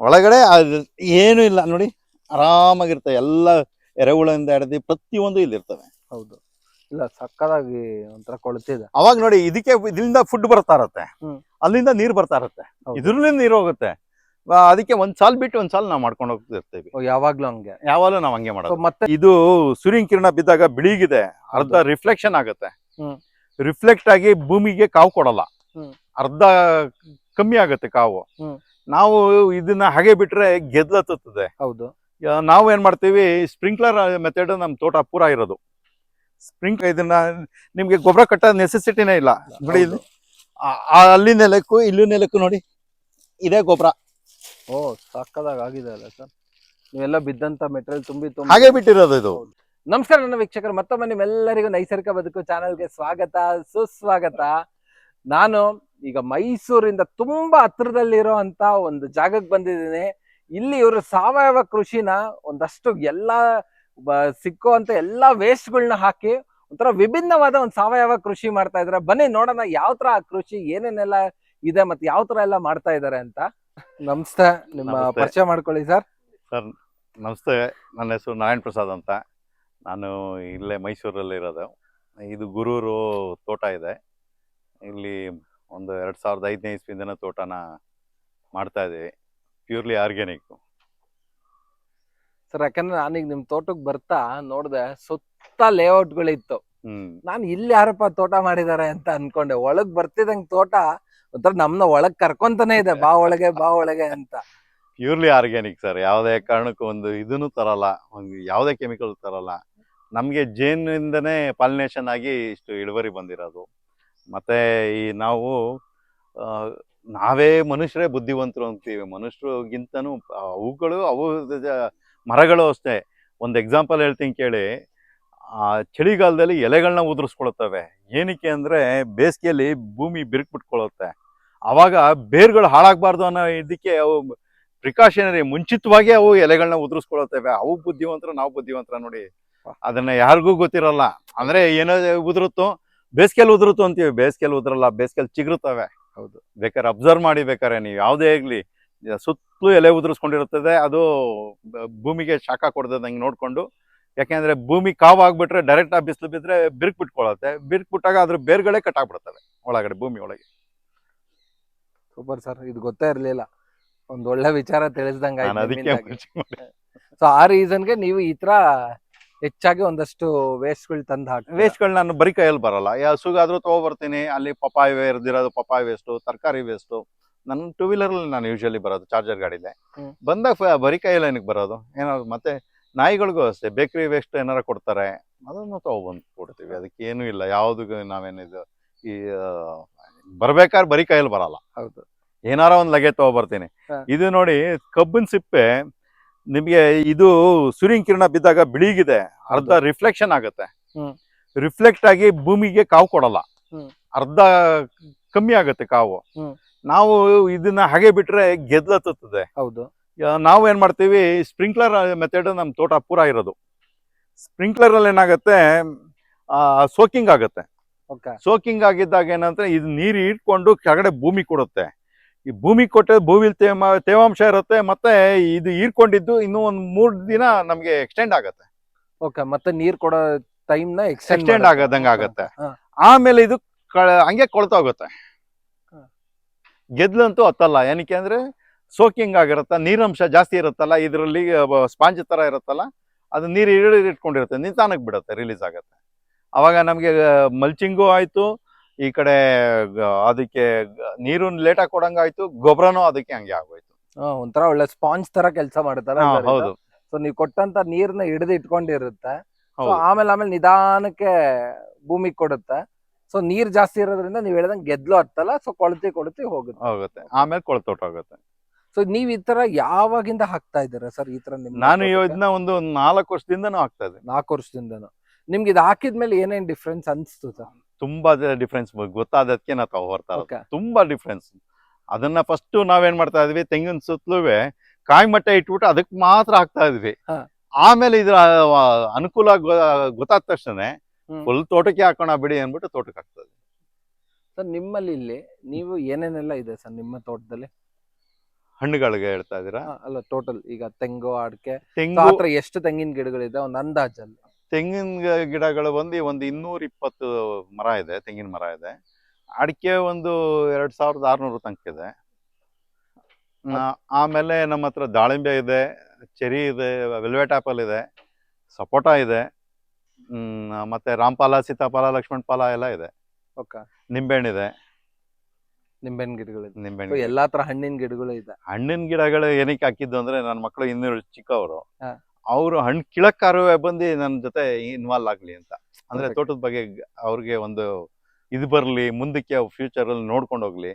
ಒಳಗಡೆ ಏನು ಇಲ್ಲ. ನೋಡಿ ಆರಾಮಾಗಿರ್ತವೆ ಎಲ್ಲ ಎರೆಹುಳಿಂದ ಹಿಡ್ದು ಪ್ರತಿಯೊಂದು ಇಲ್ಲಿ ಇರ್ತವೆ ಹೌದು. ಇಲ್ಲ ಸಕ್ಕದಾಗಿ ಒಂಥರ ಕೊಳ್ತಿದೆ ಅವಾಗ ನೋಡಿ ಇದಕ್ಕೆ ಇದರಿಂದ ಫುಡ್ ಬರ್ತಾ ಇರತ್ತೆ. ಅಲ್ಲಿಂದ ನೀರ್ ಬರ್ತಾ ಇರತ್ತೆ. ಇದ್ರಲ್ಲಿಂದ ಇದ್ರಲ್ಲಿ ನೀರು ಹೋಗುತ್ತೆ. ಅದಕ್ಕೆ ಒಂದ್ ಸಾಲ್ ಬಿಟ್ಟು ಒಂದ್ ಸಾಲ್ ನಾವು ಮಾಡ್ಕೊಂಡು ಹೋಗ್ತಿರ್ತೀವಿ. ಯಾವಾಗ್ಲೂ ಹಂಗೆ. ಯಾವಾಗಲೂ ನಾವ್ ಹಂಗೆ ಮಾಡೋದು. ಮತ್ತೆ? ಇದು ಸೂರ್ಯನ ಕಿರಣ ಬಿದ್ದಾಗ ಬಿಳಿಗಿದೆ. ಅರ್ಧ ರಿಫ್ಲೆಕ್ಷನ್ ಆಗುತ್ತೆ. ರಿಫ್ಲೆಕ್ಟ್ ಆಗಿ ಭೂಮಿಗೆ ಕಾವು ಕೊಡಲ್ಲ. ಅರ್ಧ ಕಮ್ಮಿ ಆಗುತ್ತೆ ಕಾವು. ನಾವು ಇದನ್ನ ಹಾಗೆ ಬಿಟ್ರೆ ಗೆದ್ಲತ್ತುತ್ತದೆ. ಹೌದು. ನಾವು ಏನ್ ಮಾಡ್ತೀವಿ ಸ್ಪ್ರಿಂಕ್ಲರ್ ಮೆಥಡ್ ನಮ್ ತೋಟ ಪೂರ ಇರೋದು. ಸ್ಪ್ರಿಂಕ್ ಇದನ್ನ ನಿಮ್ಗೆ ಗೊಬ್ಬರ ಕಟ್ಟೋ ನೆಸೆಸಿಟಿನೇ ಇಲ್ಲ. ನೋಡಿ ಆ- ಆ ಅಲ್ಲಿ ನೆಲಕ್ಕೂ ಇಲ್ಲಿ ನೆಲಕ್ಕೂ ನೋಡಿ. ಇದೇ ಗೊಬ್ಬರ ಓ ಸಕ್ಕದಾಗ ಆಗಿದೆ ಅಲ್ಲ ಸರ್. ನೀವೆಲ್ಲ ಬಿದ್ದಂತ ಮೆಟೀರಿಯಲ್ ತುಂಬಿ ತುಂಬ. ಹಾಗೆ ಬಿಟ್ಟಿರೋದು ಇದು. ನಮಸ್ಕಾರ ನನ್ನ ವೀಕ್ಷಕರು ಮತ್ತೊಮ್ಮೆ ನಿಮ್ಮೆಲ್ಲರಿಗೂ ನೈಸರ್ಗಿಕ ಬದುಕು ಚಾನಲ್ಗೆ ಸ್ವಾಗತ ಸುಸ್ವಾಗತ. ನಾನು ಈಗ ಮೈಸೂರಿಂದ ತುಂಬಾ ಹತ್ರದಲ್ಲಿರೋ ಅಂತ ಒಂದು ಜಾಗಕ್ಕೆ ಬಂದಿದ್ದೀನಿ. ಇಲ್ಲಿ ಇವರು ಸಾವಯವ ಕೃಷಿನ ಒಂದಷ್ಟು ಎಲ್ಲಾ ಬ- ಸಿಕ್ಕುವಂತ ಎಲ್ಲ ವೇಸ್ಟ್ಗಳನ್ನ ಹಾಕಿ ಒಂಥರ ವಿಭಿನ್ನವಾದ ಒಂದು ಸಾವಯವ ಕೃಷಿ ಮಾಡ್ತಾ ಇದಾರೆ. ಬನ್ನಿ ನೋಡೋಣ ಯಾವ ತರ ಆ ಕೃಷಿ ಏನೇನೆಲ್ಲ ಇದೆ ಮತ್ತೆ ಯಾವ ತರ ಎಲ್ಲ ಮಾಡ್ತಾ ಇದಾರೆ ಅಂತ. ನಮಸ್ತೆ ನಿಮ್ಮ ನಮಸ್ತೆ. ಪರಿಚಯ ಮಾಡ್ಕೊಳ್ಳಿ ಸರ್. ಸರ್ ನಮಸ್ತೆ. ನನ್ನ ಹೆಸರು ನಾರಾಯಣ್ ಪ್ರಸಾದ್ ಅಂತ. ನಾನು ಇಲ್ಲೇ ಮೈಸೂರಲ್ಲಿ ಇರೋದು ಇದು ಗುರೂರು ತೋಟ ಇದೆ. ಇಲ್ಲಿ ಒಂದು ಎರಡು ಸಾವಿರದ ಐದನೇ ಇಸ್ವಿಂದನ ತೋಟನ ಮಾಡ್ತಾ ಇದ್ದೀವಿ. ಪ್ಯೂರ್ಲಿ ಆರ್ಗ್ಯಾನಿಕ್ ಸರ್ ಯಾಕಂದ್ರೆ ನಾನೀಗ ನಿಮ್ ತೋಟಕ್ಕೆ ಬರ್ತಾ ನೋಡ್ದೆ ಸುತ್ತ ಲೇಔಟ್ಗಳಿತ್ತು ನಾನು ಇಲ್ಲಿ ಯಾರಪ್ಪ ತೋಟ ಮಾಡಿದ್ದಾರೆ ಅಂತ ಅನ್ಕೊಂಡೆ. ಒಳಗ್ ಬರ್ತಿದಂಗ್ ತೋಟ ಒಂಥರ ನಮ್ಮನ್ನ ಒಳಗ್ ಕರ್ಕೊಂತಾನೆ ಇದೆ. ಬಾ ಒಳಗೆ ಬಾ ಒಳಗೆ ಅಂತ. ಪ್ಯೂರ್ಲಿ ಆರ್ಗ್ಯಾನಿಕ್ ಸರ್ ಯಾವುದೇ ಕಾರಣಕ್ಕೂ ಒಂದು ಇದನ್ನು ತರಲ್ಲ. ಒಂದು ಯಾವುದೇ ಕೆಮಿಕಲ್ ತರಲ್ಲ. ನಮಗೆ ಜೇನಿಂದನೇ ಪಾಲಿನೇಷನ್ ಆಗಿ ಇಷ್ಟು ಇಳುವರಿ ಬಂದಿರೋದು. ಮತ್ತೆ ಈ ನಾವು ನಾವೇ ಮನುಷ್ಯರೇ ಬುದ್ಧಿವಂತರು ಅಂತೀವಿ. ಮನುಷ್ಯರಿಗಿಂತನೂ ಅವುಗಳು, ಅವು ಮರಗಳು ಅಷ್ಟೇ. ಒಂದು ಎಕ್ಸಾಂಪಲ್ ಹೇಳ್ತೀನಿ ಕೇಳಿ. ಆ, ಚಳಿಗಾಲದಲ್ಲಿ ಎಲೆಗಳನ್ನ ಉದುರಿಸ್ಕೊಳ್ತವೆ ಏನಕ್ಕೆ ಅಂದ್ರೆ ಬೇಸಿಗೆಯಲ್ಲಿ ಭೂಮಿ ಬಿರುಕು ಬಿಟ್ಕೊಳ್ಳುತ್ತೆ ಅವಾಗ ಬೇರುಗಳು ಹಾಳಾಗಬಾರ್ದು ಅನ್ನೋ ಇದಕ್ಕೆ ಅವು ಪ್ರಿಕಾಷನರಿ, ಮುಂಚಿತವಾಗಿ ಅವು ಎಲೆಗಳನ್ನ ಉದುರಿಸ್ಕೊಳತ್ತವೆ. ಅವು ಬುದ್ಧಿವಂತರು, ನಾವು ಬುದ್ಧಿವಂತರ ನೋಡಿ. ಅದನ್ನ ಯಾರಿಗೂ ಗೊತ್ತಿರಲ್ಲ. ಅಂದ್ರೆ ಏನೋ ಉದುರುತ್ತೋ ಬೇಸಿಗೆಲ್ ಉದುರುತ್ತು ಅಂತೀವಿ. ಬೇಸಿಗೆಲ್ ಉದುರಲ್ಲ ಬೇಸಿಗೆಲ್ ಚಿಗುರುತ್ತವೆ. ಹೌದು. ಬೇಕಾದ್ರೆ ಅಬ್ಸರ್ವ್ ಮಾಡಿ ಬೇಕಾರೆ ನೀವು. ಯಾವುದೇ ಆಗಲಿ ಸುತ್ತಲೂ ಎಲೆ ಉದುರಿಸ್ಕೊಂಡಿರುತ್ತದೆ ಅದು ಭೂಮಿಗೆ ಶಾಖ ಕೊಡ್ದಂಗೆ ನೋಡ್ಕೊಂಡು. ಯಾಕೆಂದರೆ ಭೂಮಿ ಕಾವಾಗ್ಬಿಟ್ರೆ ಡೈರೆಕ್ಟ್ ಆಗಿ ಬಿಸಿಲು ಬಿದ್ದರೆ ಬಿರುಕು ಬಿಟ್ಕೊಳತ್ತೆ ಬಿರುಕು ಬಿಟ್ಟಾಗ ಅದ್ರ ಬೇರ್ಗಳೇ ಕಟ್ಟಾಗ್ಬಿಡ್ತವೆ ಒಳಗಡೆ ಭೂಮಿ ಒಳಗೆ. Super sir. ಇದು ಗೊತ್ತೇ ಇರಲಿಲ್ಲ. ಒಂದು ಒಳ್ಳೆ ವಿಚಾರ ತಿಳಿಸ್ದಂಗೆ ಸೊ ಆ ರೀಸನ್ಗೆ ನೀವು ಈ ತರ ಹೆಚ್ಚಾಗಿ ಒಂದಷ್ಟು ವೇಸ್ಟ್ಗಳು ತಂದು ಹಾಕಿ ವೇಸ್ಟ್ಗಳು ನಾನು ಬರೀ ಕೈಯಲ್ಲಿ ಬರಲ್ಲ. ಸುಗಾದ್ರೂ ತಗೋಬರ್ತೀನಿ ಅಲ್ಲಿ ಪಪಾಯಿ ಇರ್ದಿರೋದು ಪಪಾಯಿ ವೇಸ್ಟು ತರಕಾರಿ ವೇಸ್ಟು ನನ್ನ ಟೂ ವೀಲರಲ್ಲಿ ನಾನು ಯೂಶಲಿ ಬರೋದು ಚಾರ್ಜರ್ ಗಾಡಿಲೆ. ಬಂದಾಗ ಬರೀ ಕೈಯಲ್ಲಿ ಏನಕ್ಕೆ ಬರೋದು? ಏನಾದ್ರು ಮತ್ತೆ ನಾಯಿಗಳಿಗೂ ಅಷ್ಟೇ ಬೇಕರಿ ವೇಸ್ಟ್ ಏನಾರ ಕೊಡ್ತಾರೆ ಅದನ್ನು ತಗೊಬಂದು ಕೊಡ್ತೀವಿ ಅದಕ್ಕೆ ಏನೂ ಇಲ್ಲ. ಯಾವ್ದು ನಾವೇನಿದು ಈ ಬರ್ಬೇಕಾದ್ರೆ ಬರೀ ಕೈಯಲ್ಲಿ ಬರಲ್ಲ. ಹೌದು. ಏನಾರ ಒಂದು ಲಗೆ ತಗೊಬರ್ತೀನಿ ಬರ್ತೀನಿ. ಇದು ನೋಡಿ ಕಬ್ಬಿನ ಸಿಪ್ಪೆ ನಿಮಗೆ ಇದು ಸೂರ್ಯನ ಕಿರಣ ಬಿದ್ದಾಗ ಬಿಳಿಗಿದೆ ಅರ್ಧ ರಿಫ್ಲೆಕ್ಷನ್ ಆಗುತ್ತೆ. ರಿಫ್ಲೆಕ್ಟ್ ಆಗಿ ಭೂಮಿಗೆ ಕಾವು ಕೊಡಲ್ಲ. ಅರ್ಧ ಕಮ್ಮಿ ಆಗುತ್ತೆ ಕಾವು. ನಾವು ಇದನ್ನ ಹಾಗೆ ಬಿಟ್ರೆ ಗೆದ್ಲತ್ತದೆ ಹೌದು. ನಾವು ಏನ್ ಮಾಡ್ತೀವಿ ಸ್ಪ್ರಿಂಕ್ಲರ್ ಮೆಥಡ್ ನಮ್ಮ ತೋಟ ಪೂರ ಇರೋದು. ಸ್ಪ್ರಿಂಕ್ಲರ್ ಅಲ್ಲಿ ಏನಾಗುತ್ತೆ ಸೋಕಿಂಗ್ ಆಗುತ್ತೆ. ಓಕೆ ಸೋಕಿಂಗ್ ಆಗಿದ್ದಾಗ ಏನಂದ್ರೆ ಇದು ನೀರು ಇಟ್ಕೊಂಡು ಕೆಳಗಡೆ ಭೂಮಿ ಕೊಡುತ್ತೆ. ಈ ಭೂಮಿ ಕೊಟ್ಟೆ ಭೂಮಿಲಿ ತೇಮ ತೇವಾಂಶ ಇರುತ್ತೆ ಮತ್ತೆ ಇದು ಹೀರ್ಕೊಂಡಿದ್ದು ಇನ್ನೂ ಒಂದ್ ಮೂರ್ ದಿನ ನಮ್ಗೆ ಎಕ್ಸ್ಟೆಂಡ್ ಆಗುತ್ತೆ. ಓಕೆ ಮತ್ತೆ ನೀರ್ ಕೊಡೋ ಟೈಮ್ನ ಎಕ್ಸ್ಟೆಂಡ್ ಆಗದಂಗ ಆಗುತ್ತೆ. ಆಮೇಲೆ ಇದು ಹಂಗೆ ಕೊಳ್ತಾ ಹೋಗುತ್ತೆ. ಗೆದ್ಲಂತೂ ಹತ್ತಲ್ಲ ಏನಕ್ಕೆ ಅಂದ್ರೆ ಸೋಕಿಂಗ್ ಆಗಿರುತ್ತ ನೀರಂಶ ಜಾಸ್ತಿ ಇರುತ್ತಲ್ಲ ಇದರಲ್ಲಿ ಸ್ಪಾಂಜ್ ತರ ಇರುತ್ತಲ್ಲ ಅದು ನೀರು ಇಟ್ಕೊಂಡಿರುತ್ತೆ ನಿಧಾನಕ್ಕೆ ಬಿಡುತ್ತೆ ರಿಲೀಸ್ ಆಗುತ್ತೆ. ಅವಾಗ ನಮಗೆ ಮಲ್ಚಿಂಗು ಆಯ್ತು ಈ ಕಡೆ ಅದಕ್ಕೆ ನೀರು ಲೇಟಾಗಿ ಕೊಡಂಗಾಯ್ತು ಗೊಬ್ಬರನೂ ಅದಕ್ಕೆ ಹಂಗೆ ಆಗೋಯ್ತು. ಒಂಥರ ಒಳ್ಳೆ ಸ್ಪಾಂಜ್ ತರ ಕೆಲಸ ಮಾಡ್ತಾರೆ ಹೌದು. ಸೊ ನೀವು ಕೊಟ್ಟಂತ ನೀರ್ನ ಹಿಡಿದು ಇಟ್ಕೊಂಡಿರುತ್ತೆ. ಆಮೇಲೆ ಆಮೇಲೆ ನಿಧಾನಕ್ಕೆ ಭೂಮಿ ಕೊಡುತ್ತೆ. ಸೊ ನೀರ್ ಜಾಸ್ತಿ ಇರೋದ್ರಿಂದ ನೀವ್ ಹೇಳ್ದಂಗೆ ಗೆದ್ಲು ಹತ್ತಲ್ಲ ಸೊ ಕೊಳತಿ ಕೊಳತಿ ಹೋಗುತ್ತೆ. ಹೋಗುತ್ತೆ. ಆಮೇಲೆ ಹೋಗುತ್ತೆ. ಸೊ ನೀವ್ ಈ ತರ ಯಾವಾಗಿಂದ ಹಾಕ್ತಾ ಇದ್ದೀರಾ ಸರ್ ಈ ತರ ನಿಮ್ ನಾನು ಇದನ್ನ ಒಂದು ನಾಲ್ಕು ವರ್ಷದಿಂದನೂ ಹಾಕ್ತಾ ಇದ್ದೀನಿ. ನಾಲ್ಕು ವರ್ಷದಿಂದನು. ನಿಮ್ಗೆ ಇದು ಹಾಕಿದ್ಮೇಲೆ ಏನೇನ್ ಡಿಫ್ರೆನ್ಸ್ ಅನ್ಸ್ತು ಸರ್? ತುಂಬಾ ಡಿಫ್ರೆನ್ಸ್ ಗೊತ್ತಾದಕ್ಕೆ ನಾವು ಹೊರ್ತಾ ಇರೋದು. ತುಂಬಾ ಡಿಫ್ರೆನ್ಸ್ ಅದನ್ನ ಫಸ್ಟ್ ನಾವೇನ್ ಮಾಡ್ತಾ ಇದ್ವಿ? ತೆಂಗಿನ ಸುತ್ತಲೂ ಕಾಯಿ ಮಟ್ಟ ಇಟ್ಬಿಟ್ಟು ಅದಕ್ಕೆ ಮಾತ್ರ ಹಾಕ್ತಾ ಇದ್ವಿ. ಆಮೇಲೆ ಇದ್ರ ಅನುಕೂಲ ಗೊತ್ತಾದ ತಕ್ಷಣ ಫುಲ್ ತೋಟಕ್ಕೆ ಹಾಕೋಣ ಬಿಡಿ ಅಂದ್ಬಿಟ್ಟು ತೋಟಕ್ಕೆ ಹಾಕ್ತದೆ ಸರ್ ನಿಮ್ಮಲ್ಲಿ ಇಲ್ಲಿ ನೀವು ಏನೇನೆಲ್ಲ ಇದೆ ಸರ್ ನಿಮ್ಮ ತೋಟದಲ್ಲಿ? ಹಣ್ಣುಗಳಿಗೆ ಹೇಳ್ತಾ ಇದೀರಾ ಅಲ್ಲ ಟೋಟಲ್ ಈಗ ತೆಂಗು ಅಡಿಕೆ ತೆಂಗು ಎಷ್ಟು ತೆಂಗಿನ ಗಿಡಗಳಿದೆ? ಒಂದು ಅಂದಾಜಲ್ಲಿ. ತೆಂಗಿನ ಗಿಡಗಳು ಬಂದು ಒಂದು ಇನ್ನೂರ ಇಪ್ಪತ್ತು ಮರ ಇದೆ ತೆಂಗಿನ ಮರ ಇದೆ. ಅಡಿಕೆ ಒಂದು ಎರಡ್ ಸಾವಿರದ ಆರ್ನೂರು ತನಕ ಇದೆ. ಆಮೇಲೆ ನಮ್ಮ ಹತ್ರ ದಾಳಿಂಬೆ ಇದೆ ಚೆರಿ ಇದೆ ವೆಲ್ವೆಟ್ ಆಪಲ್ ಇದೆ ಸಪೋಟ ಇದೆ ಹ್ಮ್, ಮತ್ತೆ ರಾಮಫಲ ಸೀತಾಫಲ ಲಕ್ಷ್ಮಣ್ ಪಾಲ ಎಲ್ಲ ಇದೆ. ಓಕೆ. ನಿಂಬೆಹಣ್ಣಿದೆ ನಿಂಬೆಹಣ್ಣು ಗಿಡಗಳಿದೆ. ನಿಂಬೆಹಣ್ಣು ಎಲ್ಲಾ ತರ ಹಣ್ಣಿನ ಗಿಡಗಳು ಇದೆ. ಹಣ್ಣಿನ ಗಿಡಗಳು ಏನಕ್ಕೆ ಹಾಕಿದ್ದು ಅಂದ್ರೆ ನನ್ನ ಮಕ್ಕಳು ಇನ್ನೂರು ಚಿಕ್ಕವರು. ಅವರು ಹಣ್ಣು ಕಿಳಕ್ಕಾರುವೆ ಬಂದು ನನ್ನ ಜೊತೆ ಇನ್ವಾಲ್ವ್ ಆಗ್ಲಿ ಅಂತ. ಅಂದ್ರೆ. ತೋಟದ ಬಗ್ಗೆ ಅವ್ರಿಗೆ ಒಂದು ಇದು ಬರಲಿ ಮುಂದಕ್ಕೆ ಫ್ಯೂಚರ್ ಅಲ್ಲಿ ನೋಡ್ಕೊಂಡು ಹೋಗ್ಲಿ.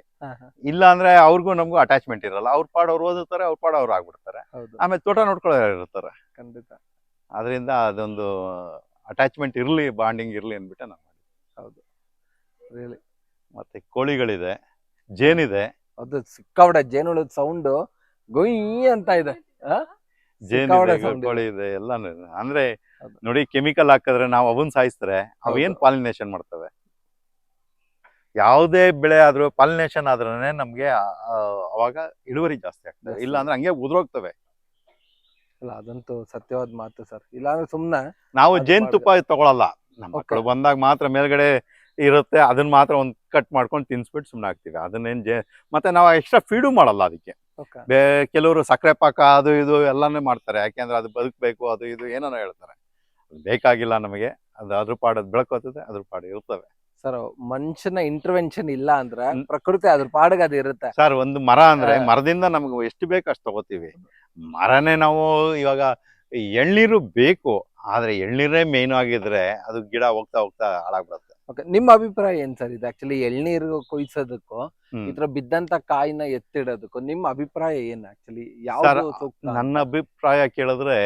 ಇಲ್ಲ ಅಂದ್ರೆ ಅವ್ರಿಗೂ ನಮಗೂ ಅಟ್ಯಾಚ್ಮೆಂಟ್ ಇರಲ್ಲ. ಅವ್ರ ಪಾಡ್ ಅವ್ರು ಓದಿರ್ತಾರೆ ಅವ್ರ ಪಾಡ್ ಅವ್ರು ಆಗ್ಬಿಡ್ತಾರೆ. ಆಮೇಲೆ ತೋಟ ನೋಡ್ಕೊಳ್ಳೋ ಇರ್ತಾರೆ? ಖಂಡಿತ. ಅದರಿಂದ ಅದೊಂದು ಅಟ್ಯಾಚ್ಮೆಂಟ್ ಇರಲಿ ಬಾಂಡಿಂಗ್ ಇರಲಿ ಅಂದ್ಬಿಟ್ಟು ನಾನು ಮಾಡಿದ್ದು. ಹೌದು. ರಿಯಲಿ ಮತ್ತೆ ಕೋಳಿಗಳಿದೆ ಜೇನಿದೆ. ಅದು ಸಿಕ್ಕಾಬಿಡ ಜೇನುಳದ ಸೌಂಡ್ ಗೊಯ್ ಅಂತ ಇದೆ. ಆ? ಸಿಕ್ಕಾಪಟ್ಟೆ ಜೇನಿದೆ sound ಕೋಳಿ ಇದೆ ಎಲ್ಲಾನು ಇದೆ. ಅಂದ್ರೆ. ನೋಡಿ ಕೆಮಿಕಲ್ ಹಾಕಿದ್ರೆ ನಾವು ಅವನ್ ಸಾಯಿಸಿದ್ರೆ ಅವ್ ಏನ್ ಪಾಲಿನೇಷನ್ ಮಾಡ್ತವೆ ಯಾವುದೇ ಬೆಳೆ ಆದ್ರೂ ಪಾಲಿನೇಷನ್ ಆದ್ರೆ ನಮ್ಗೆ ಆ- ಆ, ಅವಾಗ ಇಳುವರಿ ಜಾಸ್ತಿ ಆಗ್ತದೆ ಜಾಸ್ತಿ. ಇಲ್ಲ ಅಂದ್ರೆ ಹಂಗೆ ಉದ್ರೋಗ್ತವೆ ಅಲ್ಲ ಅದಂತೂ ಸತ್ಯವಾದ ಮಾತು ಸರ್ ಇಲ್ಲ ಅಂದ್ರೆ ಸುಮ್ನೆ ನಾವು ಜೇನ್ ಜೇನುತುಪ್ಪ ತಗೊಳಲ್ಲ ನಮ್ಮ Okay. ಮಕ್ಕಳು ಬಂದಾಗ ಮಾತ್ರ ಮೇಲ್ಗಡೆ ಇರುತ್ತೆ ಅದನ್ನ ಮಾತ್ರ ಒಂದ್ ಕಟ್ ಮಾಡ್ಕೊಂಡು ತಿನ್ಸ್ಬಿಟ್ಟು ಸುಮ್ಮನೆ ಹಾಕ್ತಿವಿ ಅದನ್ನೇನ್ ಜೇ ಮತ್ತೆ ನಾವು ಎಕ್ಸ್ಟ್ರಾ ಫೀಡು ಮಾಡಲ್ಲ ಅದಕ್ಕೆ ಬೇ ಕೆಲವರು ಸಕ್ಕರೆ ಪಾಕ ಅದು ಇದು ಎಲ್ಲಾನು ಮಾಡ್ತಾರೆ. ಯಾಕೆಂದ್ರೆ ಅದು ಬದುಕಬೇಕು ಅದು ಇದು ಏನೇನೋ ಹೇಳ್ತಾರೆ. ಬೇಕಾಗಿಲ್ಲ ನಮಗೆ. ಅದು ಅದ್ರ ಪಾಡದ್ ಬೆಳಕೋತದೆ ಅದ್ರ ಪಾಡು ಇರ್ತವೆ. ಸರ್ ಮನುಷ್ಯನ ಇಂಟರ್ವೆನ್ಷನ್ ಇಲ್ಲ ಅಂದ್ರೆ ಪ್ರಕೃತಿ ಅದ್ರ ಪಾಡಿಗೆ ಅದು ಇರುತ್ತೆ. ಸರ್ ಒಂದು ಮರ ಅಂದ್ರೆ ಮರದಿಂದ ನಮ್ಗೆ ಎಷ್ಟು ಬೇಕು ಅಷ್ಟು ತಗೋತೀವಿ. ಮರನೇ ನಾವು ಇವಾಗ ಎಳ್ನೀರು ಬೇಕು ಆದ್ರೆ ಎಳ್ನೀರೇ ಮೇನ್ ಆಗಿದ್ರೆ ಅದು ಗಿಡ ಹೋಗ್ತಾ ಹೋಗ್ತಾ ಹಾಳಾಗ್ಬಿಡುತ್ತೆ. ಓಕೆ ನಿಮ್ಮ ಅಭಿಪ್ರಾಯ ಏನ್ ಸರ್ ಇದು? ಆಕ್ಚುಲಿ ಎಳ್ನೀರು ಕೊಯ್ಸೋದಕ್ಕೂ ಇದ್ರ ಈ ತರ ಬಿದ್ದಂತ ಕಾಯಿನ ಎತ್ತಿಡೋದಕ್ಕೂ ನಿಮ್ಮ ಅಭಿಪ್ರಾಯ ಏನ್ ಆಕ್ಚುಲಿ ಯಾವ ಯಾವ್ದು ಸೂಕ್ತ? ನನ್ನ ಅಭಿಪ್ರಾಯ ಕೇಳಿದ್ರೆ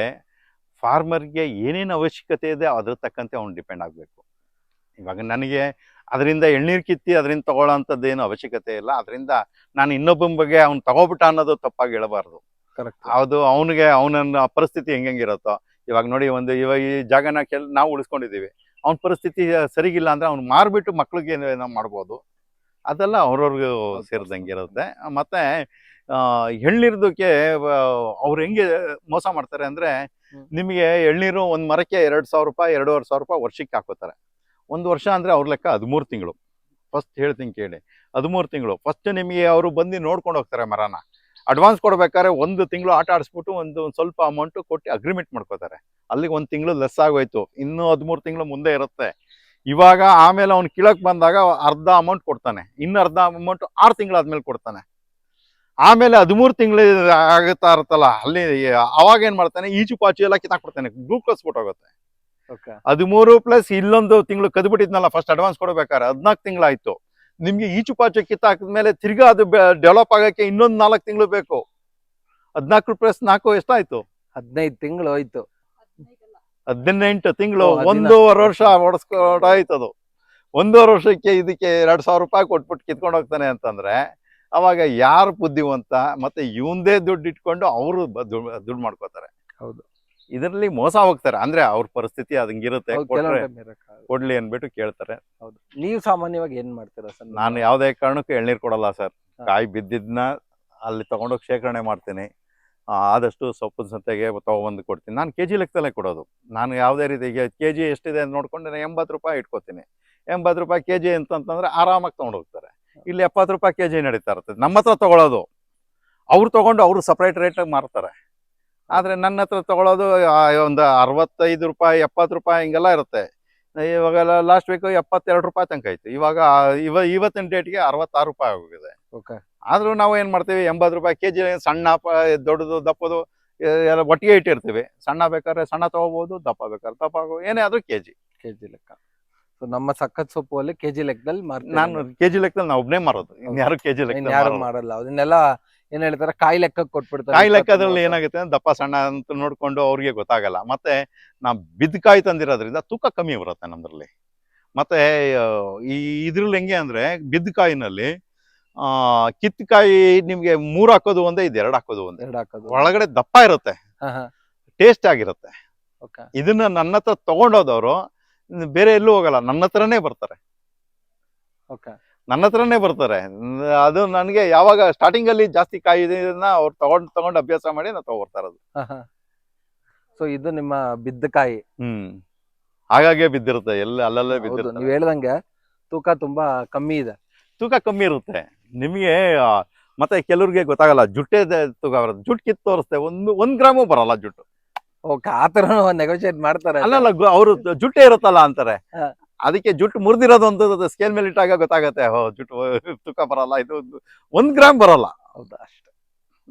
ಫಾರ್ಮರ್ಗೆ ಏನೇನು ಅವಶ್ಯಕತೆ ಇದೆ ಅದ್ರ ತಕ್ಕಂತೆ ಅವ್ನು ಡಿಪೆಂಡ್ ಆಗಬೇಕು. ಇವಾಗ ನನಗೆ ಅದರಿಂದ ಎಳ್ನೀರು ಕಿತ್ತಿ ಅದರಿಂದ ತಗೊಳ್ಳೋಂಥದ್ದು ಏನು ಅವಶ್ಯಕತೆ ಇಲ್ಲ. ಅದರಿಂದ ನಾನು ಇನ್ನೊಬ್ಬನ ಬಗ್ಗೆ ಅವ್ನು ತಗೋಬಿಟ್ಟ ಅನ್ನೋದು ತಪ್ಪಾಗಿ ಹೇಳಬಾರ್ದು. ಕರೆಕ್ಟ್ ಅದು ಅವನಿಗೆ ಅವನನ್ನ ಪರಿಸ್ಥಿತಿ ಹೆಂಗಿರುತ್ತೋ ಇವಾಗ ನೋಡಿ ಒಂದು ಇವಾಗ ಈ ಜಾಗನ ಕೆಲ್ ನಾವು ಉಳಿಸ್ಕೊಂಡಿದ್ದೀವಿ. ಅವನ ಪರಿಸ್ಥಿತಿ ಸರಿಗಿಲ್ಲ ಅಂದ್ರೆ ಅವ್ನು ಮಾರಿಬಿಟ್ಟು ಮಕ್ಳಿಗೆ ಏನೋ ಮಾಡ್ಬೋದು. ಅದೆಲ್ಲ ಅವ್ರವ್ರಿಗೂ ಸೇರಿದಂಗೆ ಇರುತ್ತೆ. ಮತ್ತೆ ಎಳ್ನೀರ್ದಕ್ಕೆ ಅವ್ರು ಹೆಂಗೆ ಮೋಸ ಮಾಡ್ತಾರೆ ಅಂದ್ರೆ ನಿಮಗೆ ಎಳ್ನೀರು ಒಂದು ಮರಕ್ಕೆ ಎರಡು ಸಾವಿರ ರೂಪಾಯಿ ಎರಡೂವರೆ ಸಾವಿರ ರೂಪಾಯಿ ವರ್ಷಕ್ಕೆ ಹಾಕೋತಾರೆ. ಒಂದು ವರ್ಷ ಅಂದ್ರೆ ಅವ್ರ ಲೆಕ್ಕ ಹದಿಮೂರು ತಿಂಗಳು. ಫಸ್ಟ್ ಹೇಳ್ತೀನಿ ಕೇಳಿ. ಹದಿಮೂರು ತಿಂಗಳು. ಫಸ್ಟ್ ನಿಮಗೆ ಅವರು ಬಂದು ನೋಡ್ಕೊಂಡು ಹೋಗ್ತಾರೆ ಮರನ. ಅಡ್ವಾನ್ಸ್ ಕೊಡ್ಬೇಕಾದ್ರೆ ಒಂದು ತಿಂಗಳು ಆಟ ಆಡಿಸ್ಬಿಟ್ಟು ಒಂದು ಒಂದ್ ಸ್ವಲ್ಪ ಅಮೌಂಟ್ ಕೊಟ್ಟು ಅಗ್ರಿಮೆಂಟ್ ಮಾಡ್ಕೋತಾರೆ. ಅಲ್ಲಿಗೆ ಒಂದು ತಿಂಗಳು ಲೆಸ್ ಆಗೋಯ್ತು. ಇನ್ನೂ ಹದಿಮೂರು ತಿಂಗಳು ಮುಂದೆ ಇರುತ್ತೆ. ಇವಾಗ ಆಮೇಲೆ ಅವ್ನು ಕೀಳಕ್ ಬಂದಾಗ ಅರ್ಧ ಅಮೌಂಟ್ ಕೊಡ್ತಾನೆ. ಇನ್ನು ಅರ್ಧ ಅಮೌಂಟ್ ಆರು ತಿಂಗಳಾದ್ಮೇಲೆ ಕೊಡ್ತಾನೆ. ಆಮೇಲೆ ಹದಿಮೂರು ತಿಂಗಳು ಆಗುತ್ತಾ ಇರುತ್ತಲ್ಲ ಅಲ್ಲಿ ಅವಾಗ ಏನ್ ಮಾಡ್ತಾನೆ ಈಜು ಪಾಚು ಎಲ್ಲ ಕಿತ್ತಾಕ್ಬಿಡ್ತಾನೆ. ಗ್ಲೂಕೋಸ್ ಹೋಗುತ್ತೆ ಹದಿಮೂರು ಪ್ಲಸ್ ಇಲ್ಲೊಂದು ತಿಂಗಳು ಕದ್ಬಿಟ್ಟಿದ್ನಲ್ಲ ಫಸ್ಟ್ ಅಡ್ವಾನ್ಸ್ ಕೊಡ್ಬೇಕಾದ್ರೆ ಹದಿನಾಲ್ಕು ತಿಂಗಳಾಯ್ತು ನಿಮ್ಗೆ ಈಚು ಪಾಚು ಕಿತ್ತಾಕಿದ್ಮೇಲೆ ತಿರ್ಗಾ ಅದು ಡೆವಲಪ್ ಆಗಕ್ಕೆ ಇನ್ನೊಂದು ನಾಲ್ಕು ತಿಂಗಳು ಬೇಕು. ಹದಿನಾಲ್ಕು ಪ್ಲಸ್ ನಾಲ್ಕು ಎಷ್ಟಾಯ್ತು ಹದಿನೈದು ತಿಂಗಳು ಹೋಯ್ತು. ಹದಿನೆಂಟು ತಿಂಗಳು. ಒಂದೂವರೆ ವರ್ಷ ಅದು. ಒಂದೂವರೆ ವರ್ಷಕ್ಕೆ ಇದಕ್ಕೆ ಎರಡ್ ಸಾವಿರ ರೂಪಾಯಿ ಕೊಟ್ಬಿಟ್ಟು ಕಿತ್ಕೊಂಡು ಹೋಗ್ತಾನೆ ಅಂತಂದ್ರೆ ಅವಾಗ ಯಾರು ಬುದ್ಧಿವಂತ? ಮತ್ತೆ ಇವಂದೇ ದುಡ್ಡು ಇಟ್ಕೊಂಡು ಅವರು ದುಡ್ಡು ಮಾಡ್ಕೋತಾರೆ. ಹೌದು. ಇದರಲ್ಲಿ ಮೋಸ ಹೋಗ್ತಾರೆ. ಅಂದ್ರೆ ಅವ್ರ ಪರಿಸ್ಥಿತಿ ಅದಂಗಿರುತ್ತೆ. ಕೊಡ್ಲಿ ಅನ್ಬಿಟ್ಟು ಕೇಳ್ತಾರೆ. ಹೌದು. ನೀವು ಸಾಮಾನ್ಯವಾಗಿ ಏನ್ ಮಾಡ್ತೀರಾ ಸರ್? ನಾನು ಯಾವುದೇ ಕಾರಣಕ್ಕೂ ಎಳ್ನೀರ್ ಕೊಡಲ್ಲ ಸರ್. ಕಾಯಿ ಬಿದ್ದಿದ್ನ ಅಲ್ಲಿ ತಗೊಂಡೋಗಿ ಶೇಖರಣೆ ಮಾಡ್ತೀನಿ. ಆದಷ್ಟು ಸೊಪ್ಪಿನ ಸಂತೆಗೆ ತಗೊಬಂದು ಕೊಡ್ತೀನಿ. ನಾನು ಕೆ ಜಿ ಲೆಕ್ಕದಲ್ಲೇ ಕೊಡೋದು. ನಾನು ಯಾವುದೇ ರೀತಿ ಕೆ ಜಿ ಎಷ್ಟಿದೆ ಅಂತ ನೋಡ್ಕೊಂಡು ನಾನು ಎಂಬತ್ತು ರೂಪಾಯಿ ಇಟ್ಕೋತೀನಿ. ಎಂಬತ್ತು ರೂಪಾಯಿ ಕೆ ಜಿ ಅಂತಂತಂದ್ರೆ ಆರಾಮಾಗಿ ತೊಗೊಂಡು ಹೋಗ್ತಾರೆ ಇಲ್ಲಿ ಎಪ್ಪತ್ತು ರೂಪಾಯಿ ಕೆ ಜಿ ನಡೀತಾ ಇರ್ತದೆ. ನಮ್ಮ ಹತ್ರ ತೊಗೊಳೋದು. ಅವ್ರು ತೊಗೊಂಡು ಅವರು ಸಪ್ರೇಟ್ ರೇಟಾಗಿ ಮಾರ್ತಾರೆ. ಆದರೆ ನನ್ನ ಹತ್ರ ತಗೊಳ್ಳೋದು ಆ, ಒಂದು ಅರವತ್ತೈದು ರೂಪಾಯಿ ಎಪ್ಪತ್ತು ರೂಪಾಯಿ ಹಿಂಗೆಲ್ಲ ಇರುತ್ತೆ. ಇವಾಗ ಲಾಸ್ಟ್ ವೀಕ್ ಎಪ್ಪತ್ತೆರಡು ರೂಪಾಯಿ ತನಕ ಐತು ಇವಾಗ ಇವ ಇವತ್ತಿನ ಡೇಟ್ಗೆ ಅರವತ್ತಾರು ರೂಪಾಯಿ ಆಗೋಗಿದೆ. ಓಕೆ ಆದ್ರೂ ನಾವು ಏನ್ ಮಾಡ್ತೀವಿ ಎಂಬತ್ತು ರೂಪಾಯಿ ಕೆಜಿ ಸಣ್ಣ ಪ- ದೊಡ್ಡದು ದಪ್ಪದು ಎಲ್ಲ ಒಟ್ಟಿಗೆ ಇಟ್ಟಿರ್ತೀವಿ. ಸಣ್ಣ ಬೇಕಾದ್ರೆ ಸಣ್ಣ ತಗೋಬಹುದು ದಪ್ಪ ಬೇಕಾದ್ರೆ ದಪ್ಪ ಆಗೋ ಏನೇ ಆದ್ರೂ ಕೆಜಿ ಕೆಜಿ ಲೆಕ್ಕ. ಸೊ ನಮ್ಮ ಸಖತ್ ಸೊಪ್ಪು ಅಲ್ಲಿ ಕೆಜಿ ಲೆಕ್ಕದಲ್ಲಿ ನಾನು ಕೆಜಿ ಲೆಕ್ಕದಲ್ಲಿ ನಾವು ಒಬ್ಬನೇ ಮಾರೋದು. ಇನ್ಯಾರು ಕೆಜಿ ಜಿ ಲೆಕ್ಕ ಯಾರು ಮಾಡಲ್ಲ ಅದನ್ನೆಲ್ಲ ಏನ್ ಹೇಳ್ತಾರೆ ಕಾಯಿ ಲೆಕ್ಕ ಕೊಟ್ಬಿಡ್ತಾರೆ ಕಾಯಿ ಲೆಕ್ಕದಲ್ಲಿ. ಏನಾಗುತ್ತೆ ದಪ್ಪ ಸಣ್ಣ ಅಂತ ನೋಡ್ಕೊಂಡು ಅವ್ರಿಗೆ ಗೊತ್ತಾಗಲ್ಲ. ಮತ್ತೆ ನಾವು ಬಿದ್ದ ಕಾಯಿ ತಂದಿರೋದ್ರಿಂದ ತೂಕ ಕಮ್ಮಿ ಬರುತ್ತೆ ನಮ್ದ್ರಲ್ಲಿ. ಮತ್ತೆ ಈ ಇದ್ರಲ್ಲಿ ಹೆಂಗೆ ಅಂದ್ರೆ ಬಿದ್ದ ಕಾಯಿನಲ್ಲಿ ಆ ಕಿತ್ತಕಾಯಿ ನಿಮ್ಗೆ ಮೂರ್ ಹಾಕೋದು ಒಂದೇ ಇದು ಎರಡು ಹಾಕೋದು ಒಂದೇ. ಎರಡು ಹಾಕೋದು ಒಳಗಡೆ ದಪ್ಪ ಇರುತ್ತೆ. ಟೇಸ್ಟ್ ಆಗಿರುತ್ತೆ. ಓಕೆ. ಇದನ್ನ ನನ್ನ ಹತ್ರ ತಗೊಂಡೋದವ್ರು ಬೇರೆ ಎಲ್ಲೂ ಹೋಗಲ್ಲ ನನ್ನ ಹತ್ರನೇ ಬರ್ತಾರೆ. ಓಕೆ. ನನ್ನ ಹತ್ರನೇ ಬರ್ತಾರೆ. ಅದು ನನಗೆ ಯಾವಾಗ ಸ್ಟಾರ್ಟಿಂಗ್ ಅಲ್ಲಿ ಜಾಸ್ತಿ ಕಾಯಿ ಇದನ್ನ ಅವ್ರು ತಗೊಂಡ್ ತಗೊಂಡ್ ಅಭ್ಯಾಸ ಮಾಡಿ ನಾವು ತಗೋರ್ತಾ ಇರೋದು. ಸೊ ಇದು ನಿಮ್ಮ ಬಿದ್ದ ಕಾಯಿ. ಹ್ಮ್. ಹಾಗಾಗೆ ಬಿದ್ದಿರುತ್ತೆ. ಎಲ್ಲ ಅಲ್ಲಲ್ಲೇ ಹೌದು ಬಿದ್ದಿರುತ್ತೆ ನೀವು ಹೇಳ್ದಂಗೆ ತೂಕ ತುಂಬಾ ಕಮ್ಮಿ ಇದೆ. ತೂಕ ಕಮ್ಮಿ ಇರುತ್ತೆ. ನಿಮಗೆ ಮತ್ತೆ ಕೆಲವ್ರಿಗೆ ಗೊತ್ತಾಗಲ್ಲ ಜುಟ್ಟೆ ತೂಕ ಬರುತ್ತೆ. ಜುಟ್ ಕಿತ್ತು ತೋರಿಸ್ತೇವೆ ಒಂದು ಒಂದ್ ಗ್ರಾಮು ಬರಲ್ಲ ಜುಟ್ಟು. ಓಕೆ ಆತರ ನೆಗೋಷಿಯೇಟ್ ಮಾಡ್ತಾರೆ. ಅಲ್ಲಲ್ಲ ಅವರು ಅವ್ರು ಜುಟ್ಟೆ ಇರುತ್ತಲ್ಲ ಅಂತಾರೆ. ಹಾ. ಅದಕ್ಕೆ ಜುಟ್ಟು ಮುರಿದಿರೋದು ಒಂದು ಸ್ಕೇಲ್ ಮೇಲೆ ಇಟ್ಟಾಗ ಗೊತ್ತಾಗುತ್ತೆ. ಹೋ ಜುಟ್ಟು ತೂಕ ಬರಲ್ಲ ಇದು ಒಂದು- ಗ್ರಾಮ್ ಬರಲ್ಲ. ಹೌದಾ ಅಷ್ಟೆ.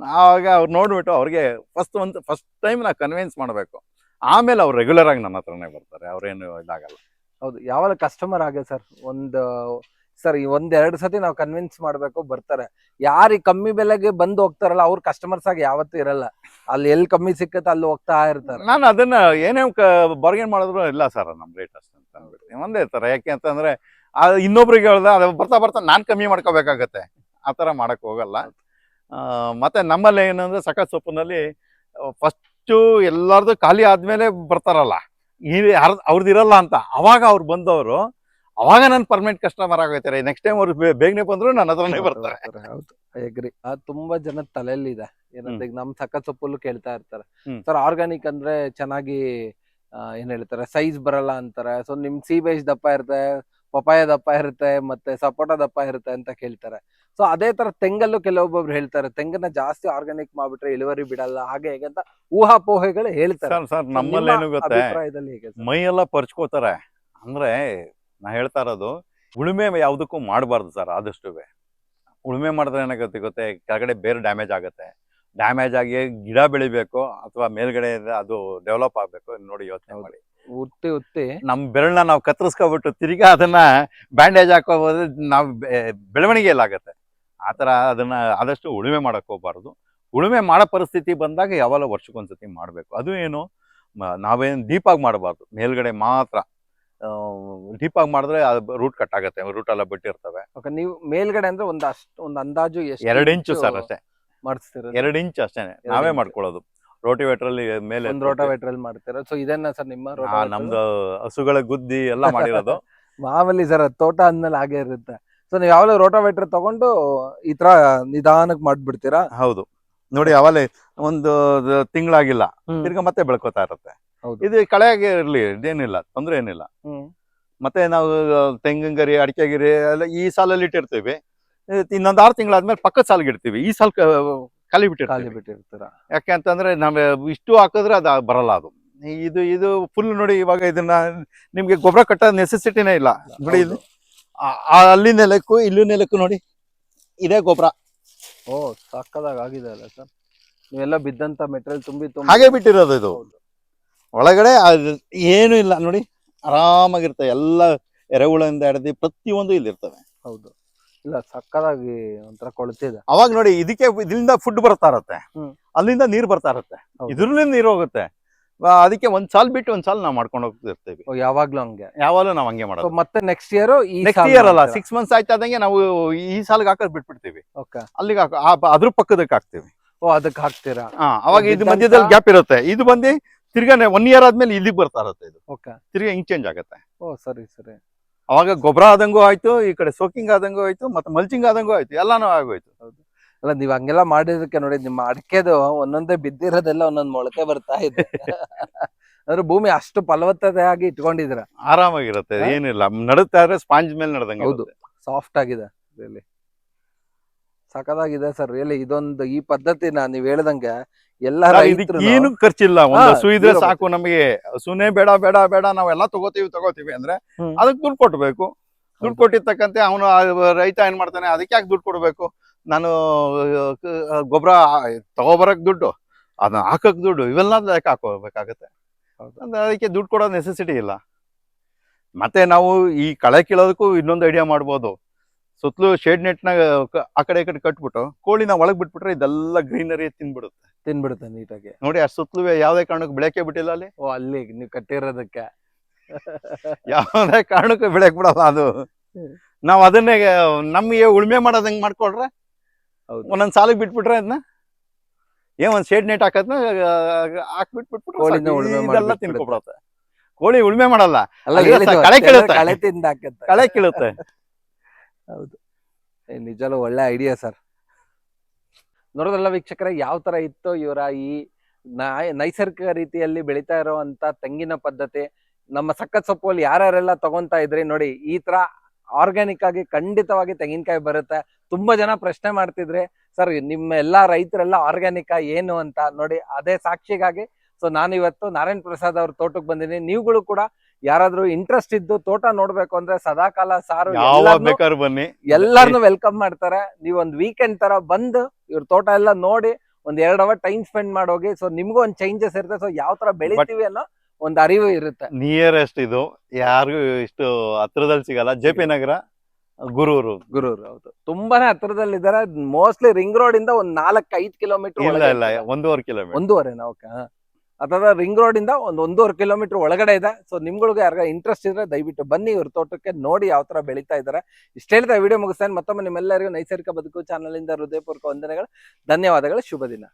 ಆವಾಗ ಅವ್ರು ನೋಡ್ಬಿಟ್ಟು ಅವ್ರಿಗೆ ಫಸ್ಟ್ ಒಂದು ಫಸ್ಟ್ ಟೈಮ್ ನಾ ಕನ್ವಿನ್ಸ್ ಮಾಡಬೇಕು. ಆಮೇಲೆ ಅವ್ರು ರೆಗ್ಯುಲರ್ ಆಗಿ ನನ್ನ ಹತ್ರನೇ ಬರ್ತಾರೆ ಅವ್ರೇನು ಇದಾಗಲ್ಲ. ಹೌದು ಯಾವಾಗ ಕಸ್ಟಮರ್ ಆಗ ಸರ್. ಒಂದು ಸರ್ ಒಂದೆರಡು ಸತಿ ನಾವು ಕನ್ವಿನ್ಸ್ ಮಾಡಬೇಕು ಬರ್ತಾರೆ. ಯಾರಿಗೆ ಕಮ್ಮಿ ಬೆಲೆಗೆ ಬಂದು ಹೋಗ್ತಾರಲ್ಲ ಅವ್ರ ಕಸ್ಟಮರ್ಸ್ ಆಗಿ ಯಾವತ್ತೂ ಇರಲ್ಲ. ಅಲ್ಲಿ ಎಲ್ಲಿ ಕಮ್ಮಿ ಸಿಕ್ಕತ್ತೆ ಅಲ್ಲಿ ಹೋಗ್ತಾ ಇರ್ತಾರೆ. ನಾನು ಅದನ್ನ ಏನೇ ಬಾರ್ಗೇನ್ ಮಾಡಿದ್ರು ಇಲ್ಲ ಸರ್ ನಮ್ಮ ರೇಟ್ ಅಷ್ಟೇ. ಅಂದ್ಬಿಡ್ತೀನಿ ಒಂದೇ ತರ. ಯಾಕೆ ಅಂತಂದ್ರೆ ಅದು ಇನ್ನೊಬ್ರಿಗೆ ಹೇಳ್ದೆ ಅದು ಬರ್ತಾ ಬರ್ತಾ ನಾನ್ ಕಮ್ಮಿ ಮಾಡ್ಕೋಬೇಕಾಗತ್ತೆ. ಆ ತರ ಮಾಡಕ್ ಹೋಗಲ್ಲ. ಆ, ಮತ್ತೆ ನಮ್ಮಲ್ಲಿ ಏನಂದ್ರೆ ಸಕತ್ ಸೊಪ್ಪಿನಲ್ಲಿ ಫಸ್ಟು ಎಲ್ಲಾರ್ದು ಖಾಲಿ ಆದ್ಮೇಲೆ ಬರ್ತಾರಲ್ಲ. ಈ ಅವ್ರದ್ದು ಇರಲ್ಲ ಅಂತ. ಅವಾಗ ಅವ್ರು ಬಂದವರು ಅವಾಗ ನನ್ ಪರ್ಮನೆಂಟ್ ಕಸ್ಟಮರ್ ಆಗೋಯ್ತಾರೆ. ನೆಕ್ಸ್ಟ್ ಟೈಮ್ ಅವ್ರು ಬೇಗನೆ ಬಂದ್ರು ನನ್ನ ಹತ್ರನೇ ಬರ್ತಾರೆ. ಹೌದು. ಅಗ್ರಿ ತುಂಬಾ ಜನ ತಲೆಯಲ್ಲಿ ಇದೆ ಏನಂತ ಈಗ ನಮ್ ಸಕ್ಕತ್ ಸೊಪ್ಪಲ್ಲೂ ಕೇಳ್ತಾ ಇರ್ತಾರೆ. ಸರ್ ಆರ್ಗಾನಿಕ್ ಅಂದ್ರೆ ಚೆನ್ನಾಗಿ ಏನ್ ಹೇಳ್ತಾರೆ ಸೈಜ್ ಬರಲ್ಲ ಅಂತಾರೆ. ಸೊ ನಿಮ್ ಸಿ ಬೇಸ್ ದಪ್ಪ ಇರುತ್ತೆ ಪಪಾಯ ದಪ್ಪ ಇರುತ್ತೆ ಮತ್ತೆ ಸಪೋಟ ದಪ್ಪ ಇರುತ್ತೆ ಅಂತ ಕೇಳ್ತಾರೆ. ಸೊ ಅದೇ ತರ ತೆಂಗಲ್ಲೂ ಕೆಲವೊಬ್ಬೊಬ್ರು ಹೇಳ್ತಾರೆ ತೆಂಗನ್ನ ಜಾಸ್ತಿ ಆರ್ಗಾನಿಕ್ ಮಾಡ್ಬಿಟ್ರೆ ಇಳುವರಿ ಬಿಡಲ್ಲ ಹಾಗೆ ಹೇಗೆ ಅಂತ ಊಹಾಪೋಹೆಗಳು ಹೇಳ್ತಾರೆ. ಅಭಿಪ್ರಾಯದಲ್ಲಿ ಮೈ ಎಲ್ಲ ಪರ್ಚ್ಕೋತಾರೆ. ಅಂದ್ರೆ ನಾ ಹೇಳ್ತಾ ಇರೋದು ಉಳುಮೆ ಯಾವುದಕ್ಕೂ ಮಾಡಬಾರ್ದು ಸರ್ ಆದಷ್ಟು ಉಳುಮೆ ಮಾಡಿದ್ರೆ ಏನಾಗುತ್ತೆ ಗೊತ್ತೆ? ಕೆಳಗಡೆ ಬೇರೆ ಡ್ಯಾಮೇಜ್ ಆಗುತ್ತೆ. ಡ್ಯಾಮೇಜ್ ಆಗಿ ಗಿಡ ಬೆಳಿಬೇಕು ಅಥವಾ ಮೇಲ್ಗಡೆ ಅದು ಡೆವಲಪ್ ಆಗಬೇಕು. ನೋಡಿ ಯೋಚನೆ ಮಾಡಿ. ಉತ್ತಿ ಉತ್ತಿ ನಮ್ಮ ಬೆರಳನ್ನ ನಾವು ಕತ್ತರಿಸ್ಕೊಬಿಟ್ಟು ತಿರುಗಿ ಅದನ್ನ ಬ್ಯಾಂಡೇಜ್ ಹಾಕೋಬೋದು. ನಾವು ಬೆ- ಬೆಳವಣಿಗೆ ಎಲ್ಲ ಆಗುತ್ತೆ. ಆ ಥರ ಅದನ್ನ ಆದಷ್ಟು ಉಳುಮೆ ಮಾಡಕ್ ಹೋಗ್ಬಾರ್ದು. ಉಳುಮೆ ಮಾಡೋ ಪರಿಸ್ಥಿತಿ ಬಂದಾಗ ಯಾವಾಗ ವರ್ಷಕ್ಕೊಂದ್ಸತಿ ಮಾಡಬೇಕು. ಅದು ಏನು? ನಾವೇನು ಡೀಪಾಗಿ ಮಾಡಬಾರ್ದು. ಮೇಲ್ಗಡೆ ಮಾತ್ರ ಡೀಪಾಗಿ ಮಾಡಿದ್ರೆ ರೂಟ್ ಕಟ್ ಆಗುತ್ತೆ. ರೂಟ್ ಎಲ್ಲ ಬಿಟ್ಟಿರ್ತವೆ. ನೀವು ಮೇಲ್ಗಡೆ ಅಂದ್ರೆ ಒಂದ್ ಅಷ್ಟು ಒಂದ್ ಅಂದಾಜು ಎಷ್ಟು ಎರಡು ಇಂಚು ಸರ್ ಅಷ್ಟೇ. ಮಾಡಿಸ್ತೀರ ಎರಡು ಇಂಚ್ ಅಷ್ಟೇ ನಾವೇ. ಮಾಡ್ಕೊಳ್ಳೋದು. ರೋಟಿವೇಟರ್ ಅಲ್ಲಿ ಮೇಲೆ ಒಂದು ರೋಟಾವೇಟರ್ ಅಲ್ಲಿ ಮಾಡ್ತೀರಾ ಸೊ ಇದನ್ನ ಸರ್ ನಿಮ್ಮ ಆ, ನಮ್ದು ಹಸುಗಳ ಗುದ್ದಿ ಎಲ್ಲ ಮಾಡಿರೋದು. ಮಾಮೂಲಿ ಸರ್ ತೋಟ ಅಂದ್ಮೇಲೆ ಹಾಗೆ ಇರುತ್ತೆ. ಸೊ ನೀವು ಯಾವಾಗಲೂ ರೋಟಾವೇಟರ್ ತಗೊಂಡು ಈ ತರ ನಿಧಾನಕ್ಕೆ ಮಾಡ್ಬಿಡ್ತೀರಾ? ಹೌದು. ನೋಡಿ ಅವಲೇ ಒಂದು ತಿಂಗಳಾಗಿಲ್ಲ ತಿರ್ಗಾ ಮತ್ತೆ ಬೆಳ್ಕೋತಾ ಇರುತ್ತೆ. ಹೌದು. ಇದು ಕಳೆಯಾಗಿ ಇರ್ಲಿ ಇದೇನಿಲ್ಲ ತೊಂದ್ರೆ ಏನಿಲ್ಲ. ಹ್ಮ್. ಮತ್ತೆ ನಾವು ತೆಂಗಿನ ಗರಿ ಅಡಿಕೆ ಗಿರಿ ಎಲ್ಲ ಈ ಸಾಲಲ್ಲಿ ಇಟ್ಟಿರ್ತೀವಿ. ಇನ್ನೊಂದ್ ಆರು ತಿಂಗಳಾದ್ಮೇಲೆ ಪಕ್ಕದ ಸಾಲಿಗೆ ಇಡ್ತೀವಿ. ಈ ಸಾಲ್ ಕಾಲಿ ಖಾಲಿ ಖಾಲಿ ಬಿಟ್ಟಿರ್ತೀವಿ ಬಿಟ್ಟಿರ್ತೀರಾ? ಯಾಕೆ ಅಂತಂದ್ರೆ ನಾವು ಇಷ್ಟು ಹಾಕಿದ್ರೆ ಅದು ಬರಲ್ಲ ಅದು. ಇದು ಇದು ಫುಲ್ ನೋಡಿ ಇವಾಗ ಇದನ್ನ ನಿಮ್ಗೆ ಗೊಬ್ಬರ ಕಟ್ಟೋ ನೆಸೆಸಿಟಿನೇ ಇಲ್ಲ. ನೋಡಿ ಇದು. ಅಲ್ಲಿ ನೆಲಕ್ಕೂ ಇಲ್ಲಿ ನೆಲಕ್ಕೂ ನೋಡಿ ಇದೇ ಗೊಬ್ಬರ ಓ ಸಾಕದಾಗ ಆಗಿದೆ ಅಲ್ಲ ಸರ್. ನೀವೆಲ್ಲ ಬಿದ್ದಂತ ಮೆಟೀರಿಯಲ್ ತುಂಬಿ ತುಂಬ. ಹಾಗೆ ಬಿಟ್ಟಿರೋದು ಇದು. ಒಳಗಡೆ ಏನು ಇಲ್ಲ. ನೋಡಿ ಆರಾಮಾಗಿರ್ತವೆ ಎಲ್ಲ ಎರೆಹುಳಿಂದ ಹಿಡಿದು ಪ್ರತಿಯೊಂದು ಇಲ್ಲಿ ಇರ್ತವೆ ಹೌದು. ಇಲ್ಲ ಸಕ್ಕದಾಗಿ ಒಂಥರ ಕೊಳ್ತಿದೆ. ಅವಾಗ ನೋಡಿ ಇದಕ್ಕೆ ಇದರಿಂದ ಫುಡ್ ಬರ್ತಾ ಇರತ್ತೆ. ಹ್ಮ್. ಅಲ್ಲಿಂದ ನೀರ್ ಬರ್ತಾ ಇರತ್ತೆ. ಇದ್ರಲ್ಲಿ ಇದ್ರಲ್ಲಿಂದ ನೀರು ಹೋಗುತ್ತೆ. ಆ, ಅದಕ್ಕೆ ಒಂದ್ ಸಾಲ್ ಬಿಟ್ಟು ಒಂದ್ ಸಾಲ್ ನಾವು ಮಾಡ್ಕೊಂಡು ಹೋಗ್ತಿರ್ತೀವಿ. ಓ, ಯಾವಾಗ್ಲೂ ಹಂಗೆ. ಯಾವಾಗಲೂ ನಾವ್ ಹಂಗೆ ಮಾಡೋದು. ಮತ್ತೆ ನೆಕ್ಸ್ಟ್ ಇಯರ್ ಈ ನೆಕ್ಸ್ಟ್ ಇಯರ್ ಅಲ್ಲ ಸಿಕ್ಸ್ ಮಂತ್ಸ್ ಆಯ್ತಾದಂಗೆ ನಾವು ಈ ಸಾಲ್ಗೆ ಹಾಕೋದ್ ಬಿಟ್ಬಿಡ್ತೀವಿ. ಓಕೆ ಅಲ್ಲಿಗೆ ಹಾಕೋ ಆ- ಅದ್ರ ಪಕ್ಕದಕ್ಕೆ ಹಾಕ್ತಿವಿ. ಓ ಅದಕ್ಕೆ ಹಾಕ್ತೀರಾ? ಹಾ ಅವಾಗ ಇದು ಮಧ್ಯದಲ್ಲಿ ಗ್ಯಾಪ್ ಇರುತ್ತೆ. ಇದು ಬಂದು ತಿರ್ಗಾ ಒನ್ ಇಯರ್ ಆದ್ಮೇಲೆ ಇಲ್ಲಿಗೆ ಬರ್ತಾ ಇರುತ್ತೆ ಇದು. ಓಕೆ ತಿರ್ಗಾ ಹಿಂಗ್ ಚೇಂಜ್ ಆಗುತ್ತೆ. ಓ ಸರಿ ಸರಿ. ಅವಾಗ ಗೊಬ್ಬರ ಆದಂಗೂ ಆಯ್ತು ಈ ಕಡೆ ಸೋಕಿಂಗ್ ಆದಂಗೂ ಆಯ್ತು ಮತ್ತೆ ಮಲ್ಚಿಂಗ್ ಆದಂಗೂ ಆಯ್ತು ಎಲ್ಲಾನು ಆಗೋಯ್ತು. ಅಲ್ಲ ನೀವ್ ಹಂಗೆಲ್ಲ ಮಾಡಿದಕ್ಕೆ ನೋಡಿ ನಿಮ್ಮ ಅಡಿಕೆದು ಒಂದೊಂದೇ ಬಿದ್ದಿರೋದೆಲ್ಲ ಒಂದೊಂದ್ ಮೊಳಕೆ ಬರ್ತಾ ಇದೆ. ಅಂದ್ರೆ ಭೂಮಿ ಅಷ್ಟು ಫಲವತ್ತತೆ ಆಗಿ ಇಟ್ಕೊಂಡಿದ್ರ ಆರಾಮಾಗಿರುತ್ತೆ ಏನಿಲ್ಲ. ನಡುತ್ತಾ ಇದ್ರೆ ಸ್ಪಾಂಜ್ ಮೇಲೆ ನಡೆದಂಗೆ ಹೌದು. ಸಾಫ್ಟ್ ಆಗಿದೆ ಸಖತ್ತಾಗಿದೆ ಸರ್. ರಿಯಲಿ ಇದೊಂದು ಈ ಪದ್ಧತಿನ ನೀವ್ ಹೇಳ್ದಂಗೆ ಎಲ್ಲ ಏನು ಖರ್ಚಿಲ್ಲ. ಒಂದು ಹಸು ಇದ್ರೆ ಸಾಕು ನಮಗೆ. ಹಸುನೇ ಬೇಡ ಬೇಡ ಬೇಡ ನಾವೆಲ್ಲ ತಗೋತೀವಿ ತಗೋತೀವಿ ಅಂದ್ರೆ. ಅದಕ್ಕೆ ದುಡ್ಡು ಕೊಡ್ಬೇಕು ದುಡ್ಡು. ಕೊಟ್ಟಿರ್ತಕ್ಕಂತೆ ಅವನು ರೈತ ಏನ್ ಮಾಡ್ತಾನೆ ಅದಕ್ಕೆ ಯಾಕೆ ದುಡ್ಡು ಕೊಡ್ಬೇಕು? ನಾನು ಗೊಬ್ಬರ ತಗೋಬರಕ್ ದುಡ್ಡು ಅದನ್ನ ಹಾಕಕ್ ದುಡ್ಡು ಇವೆಲ್ಲ ಯಾಕೆ ಹಾಕೋಬೇಕಾಗತ್ತೆ? ಅದಕ್ಕೆ ದುಡ್ಡು ಕೊಡೋ ನೆಸೆಸಿಟಿ ಇಲ್ಲ. ಮತ್ತೆ ನಾವು ಈ ಕಳೆ ಕೀಳೋದಕ್ಕೂ ಇನ್ನೊಂದು ಐಡಿಯಾ ಮಾಡ್ಬೋದು. ಸುತ್ತಲೂ ಶೇಡ್ ನೆಟ್ನಾಗ ಆ ಕಡೆ ಈ ಕಡೆ ಕಟ್ಬಿಟ್ಟು ಕೋಳಿನ ಒಳಗ್ ಬಿಟ್ಬಿಟ್ರೆ ಇದೆಲ್ಲ ಗ್ರೀನರಿ ತಿನ್ಬಿಡುತ್ತೆ. ತಿನ್ಬಿಡುತ್ತೆ ನೀಟಾಗಿ. ನೋಡಿ ಆ ಸುತ್ತಲೂ ಯಾವ್ದೇ ಕಾರಣಕ್ಕೂ ಬೆಳಕೆ ಬಿಟ್ಟಿಲ್ಲ ಅಲ್ಲಿ? ಓ ಅಲ್ಲಿ ನೀವು ಕಟ್ಟಿರೋದಕ್ಕೆ. ಯಾವುದೇ ಕಾರಣಕ್ಕೂ ಬೆಳಕ್ ಬಿಡಲ್ಲ ಅದು. ನಾವ್ ಅದನ್ನೇ ನಮ್ಗೆ ಉಳ್ಮೆ ಮಾಡೋದ್ ಹೆಂಗ್ ಮಾಡ್ಕೊಳ್ರೆ? ಒಂದೊಂದ್ ಸಾಲಿಗೆ ಬಿಟ್ಬಿಟ್ರೆ ಅದನ್ನ ಏನ್ ಒಂದ್ ಶೇಡ್ ನೆಟ್ ಹಾಕದ್ನ ಹಾಕ್ಬಿಟ್ಬಿಟ್ಬಿಟ್ಟು. ತಿನ್ಕೊಬಿಡತ್ತೆ ಕೋಳಿ ಉಳ್ಮೆ ಮಾಡಲ್ಲ. ಕಳೆ ಕೀಳುತ್ತೆ. ಕಳೆ ಕೀಳುತ್ತೆ. ಹೌದು. ನಿಜಲ್ಲೂ ಒಳ್ಳೆ ಐಡಿಯಾ ಸರ್ ನೋಡೋದಲ್ಲ ವೀಕ್ಷಕರ, ಯಾವ ತರ ಇತ್ತು ಇವರ ಈ ನೈಸರ್ಗಿಕ ರೀತಿಯಲ್ಲಿ ಬೆಳೀತಾ ಇರುವಂತ ತೆಂಗಿನ ಪದ್ಧತಿ, ನಮ್ಮ ಸಖತ್ ಸೊಪ್ಪಲ್ಲಿ ಯಾರ್ಯಾರೆಲ್ಲ ತಗೊಂತಾ ಇದ್ರಿ ನೋಡಿ, ಈ ತರ ಆರ್ಗ್ಯಾನಿಕ್ ಆಗಿ ಖಂಡಿತವಾಗಿ ತೆಂಗಿನಕಾಯಿ ಬರುತ್ತೆ. ತುಂಬಾ ಜನ ಪ್ರಶ್ನೆ ಮಾಡ್ತಿದ್ರಿ ಸರ್ ನಿಮ್ಮ ಎಲ್ಲಾ ರೈತರೆಲ್ಲ ಆರ್ಗ್ಯಾನಿಕ್ ಏನು ಅಂತ? ನೋಡಿ, ಅದೇ ಸಾಕ್ಷಿಗಾಗಿ ಸೊ ನಾನು ಇವತ್ತು ನಾರಾಯಣ್ ಪ್ರಸಾದ್ ಅವ್ರ ತೋಟಕ್ಕೆ ಬಂದಿದ್ದೀನಿ. ನೀವುಗಳು ಕೂಡ ಯಾರಾದ್ರೂ ಇಂಟ್ರೆಸ್ಟ್ ಇದ್ದು ತೋಟ ನೋಡ್ಬೇಕು ಅಂದ್ರೆ ಸದಾಕಾಲ ಸಾರು ಬೇಕಾದ್ರು ಬನ್ನಿ. ಎಲ್ಲಾರ್ನು ವೆಲ್ಕಮ್ ಮಾಡ್ತಾರೆ. ನೀವ್ ಒಂದ್ ವೀಕೆಂಡ್ ತರ ಬಂದು ಇವ್ರ ತೋಟ ಎಲ್ಲ ನೋಡಿ ಒಂದ್ ಎರಡ್ ಅವರ್ ಟೈಮ್ ಸ್ಪೆಂಡ್ ಮಾಡೋಗಿ ಸೊ ನಿಮ್ಗೂ ಒಂದ್ ಚೇಂಜಸ್ ಇರುತ್ತೆ. ಸೊ ಯಾವ ತರ ಬೆಳಿತೀವಿ ಅನ್ನೋ ಒಂದ್ ಅರಿವು ಇರುತ್ತೆ. ನಿಯರೆಸ್ಟ್ ಇದು ಯಾರಿಗೂ ಇಷ್ಟು ಹತ್ರದಲ್ಲಿ ಸಿಗಲ್ಲ. ಜೆ ಪಿ ನಗರ ಗುರೂರು. ಗುರೂರು ಹೌದು. ತುಂಬಾನೇ ಹತ್ರದಲ್ಲಿದ್ದಾರೆ. ಮೋಸ್ಟ್ಲಿ ರಿಂಗ್ ರೋಡ್ ಇಂದ ಒಂದ್ ನಾಲ್ಕ್ ಐದ್ ಕಿಲೋಮೀಟರ್ ಇಲ್ಲ ಇಲ್ಲ ಒಂದೂವರೆ ಕಿಲೋಮೀಟರ್ ಒಂದೂವರೆನಾ? ಓಕೆ ಅಥವಾ ರಿಂಗ್ ರೋಡ್ ಇಂದ ಒಂದು ಒಂದೂವರೆ ಕಿಲೋಮೀಟರ್ ಒಳಗಡೆ ಇದೆ. ಸೊ ನಿಮ್ಗಳಿಗೆ ಯಾರ ಇಂಟ್ರೆಸ್ಟ್ ಇದ್ರೆ ದಯವಿಟ್ಟು ಬನ್ನಿ. ಇವ್ರ ತೋಟಕ್ಕೆ ನೋಡಿ ಯಾವ ತರ ಬೆಳೀತಾ ಇದ್ದಾರೆ ಇಷ್ಟ ಹೇಳ್ತಾ ವಿಡಿಯೋ ಮುಗಿಸ್ತೇನೆ. ಮತ್ತೊಮ್ಮೆ ನಿಮ್ಮೆಲ್ಲರಿಗೂ ನೈಸರ್ಗಿಕ ಬದುಕು ಚಾನಲ್ ಇಂದ ಹೃದಯಪೂರ್ವಕ ವಂದನೆಗಳು. ಧನ್ಯವಾದಗಳು. ಶುಭ ದಿನ.